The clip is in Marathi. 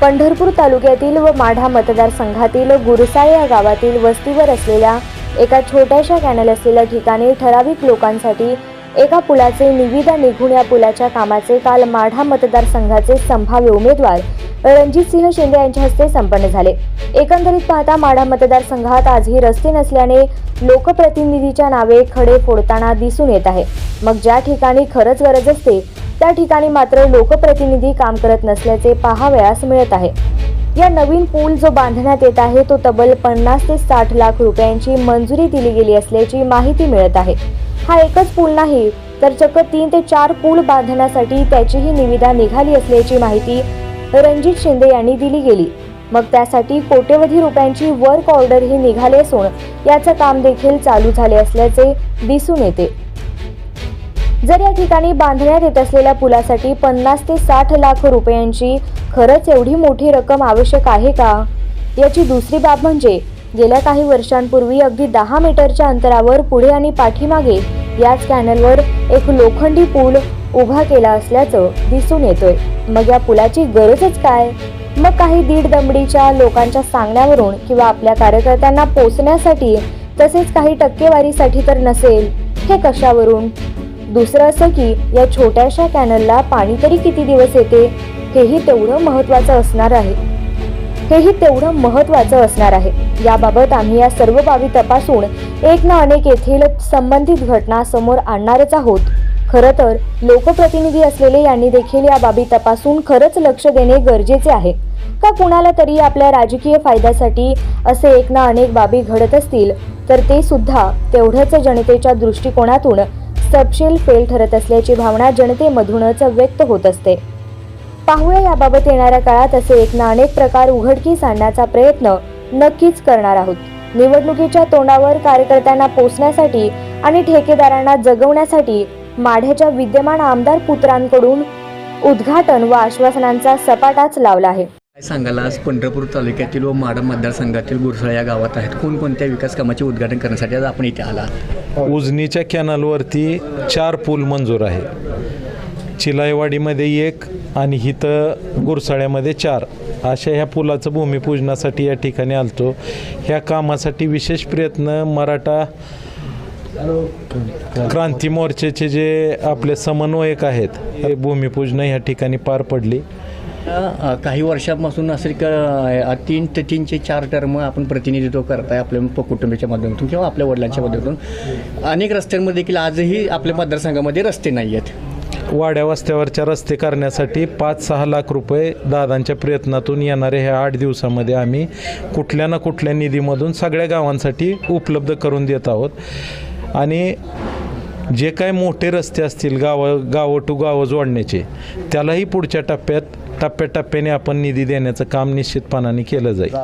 पंढरपूर तालुक्यातील व माढा मतदारसंघातील गुरसा या गावातील वस्तीवर असलेल्या एका छोट्याशा कॅनल असलेल्या ठिकाणी ठराविक लोकांसाठी एका पुलाचे निविदा निघून या पुलाच्या कामाचे काल माढा मतदारसंघाचे संभाव्य उमेदवार रणजितसिंह शिंदे यांच्या हस्ते संपन्न झाले. एकंदरीत पाहता माढा मतदारसंघात आजही रस्ते नसल्याने लोकप्रतिनिधीच्या नावे खडे फोडताना दिसून येत आहे. मग ज्या ठिकाणी खरंच गरज असते त्या ठिकाणी मात्र लोकप्रतिनिधी काम करत नसल्याचे पाहावयास मिळत आहे. या नवीन पूल जो बांधण्यात येत आहे तो तब्बल पन्नास ते साठ लाख रुपयांची मंजुरी दिली गेली असल्याची माहिती मिळत आहे. हा एकच पूल नाही तर चक्क तीन ते चार पूल बांधण्यासाठी त्याचीही निविदा निघाली असल्याची माहिती रणजित शिंदे यांनी दिली गेली. मग त्यासाठी कोट्यवधी रुपयांची वर्क ऑर्डरही निघाली असून याचं काम देखील चालू झाले असल्याचे दिसून येते. जर या ठिकाणी बांधण्यात येत असलेल्या पुलासाठी पन्नास ते साठ लाख रुपयांची खरंच एवढी मोठी रक्कम आवश्यक आहे का? याची दुसरी बाब म्हणजे गेल्या काही वर्षांपूर्वी अगदी दहा मीटरच्या अंतरावर पुढे आणि पाठीमागे याच कॅनलवर एक लोखंडी पूल उभा केला असल्याचं दिसून येतोय. मग या पुलाची गरजच काय? मग काही दीड दमडीच्या लोकांच्या सांगण्यावरून किंवा आपल्या कार्यकर्त्यांना पोचण्यासाठी तसेच काही टक्केवारीसाठी तर नसेल. हे कशावरून? दुसरं असं की या छोट्याशा कॅनलला पाणी तरी किती दिवस येते हेही तेवढं महत्त्वाचं असणार आहे. हेही तेवढं महत्त्वाचं असणार आहे. याबाबत आम्ही या सर्व बाबी तपासून एक ना अनेक येथील संबंधित घटना समोर आणणारच आहोत. खरं तर लोकप्रतिनिधी असलेले यांनी देखील या बाबी तपासून खरंच लक्ष देणे गरजेचे आहे. का कुणाला तरी आपल्या राजकीय फायद्यासाठी असे एक ना अनेक बाबी घडत असतील तर ते सुद्धा तेवढंच जनतेच्या दृष्टिकोनातून सपशेल फेल ठरत असल्याची भावना जनतेमधूनच व्यक्त होत असते. पाहूया याबाबत येणाऱ्या काळात असे एक ना अनेक प्रकार उघडकीस आणण्याचा प्रयत्न नक्कीच करणार आहोत. निवडणुकीच्या तोंडावर कार्यकर्त्यांना पोचण्यासाठी आणि ठेकेदारांना जगवण्यासाठी माढ्याच्या विद्यमान आमदार पुत्रांकडून उद्घाटन व आश्वासनांचा सपाटाच लावला आहे. सांगाल आज पंढरपूर तालुक्यातील व माडा मतदारसंघातील गुरसळ या गावात आहेत. कोणकोणत्या विकास कामाचे उद्घाटन करण्यासाठी आज आपण इथे आलात? उजनीच्या कॅनलवरती चार पूल मंजूर आहे. चिलाईवाडीमध्ये एक आणि हिथं गुरसाळ्यामध्ये चार. अशा ह्या पुलाचं भूमिपूजनासाठी या ठिकाणी आलतो. ह्या कामासाठी विशेष प्रयत्न मराठा क्रांती मोर्चाचे जे आपले समन्वयक आहेत हे भूमिपूजन ह्या ठिकाणी पार पडली. काही वर्षापासून असेल का तीन ते तीनचे चार टर्म आपण प्रतिनिधित्व करताय आपल्या कुटुंबाच्या माध्यमातून किंवा आपल्या वडिलांच्या माध्यमातून. अनेक रस्त्यांमध्ये देखील आजही आपल्या मतदारसंघामध्ये रस्ते नाही आहेत. वाड्या वस्त्यावरच्या रस्ते करण्यासाठी पाच सहा लाख रुपये दादांच्या प्रयत्नातून येणारे ह्या आठ दिवसामध्ये आम्ही कुठल्या ना कुठल्या निधीमधून सगळ्या गावांसाठी उपलब्ध करून देत आहोत. आणि जे काय मोठे रस्ते असतील गावं गावं टू गावं जोडण्याचे त्यालाही पुढच्या टप्प्यात टप्प्याटप्प्याने आपण निधी देण्याचं काम निश्चितपणाने केलं जाईल.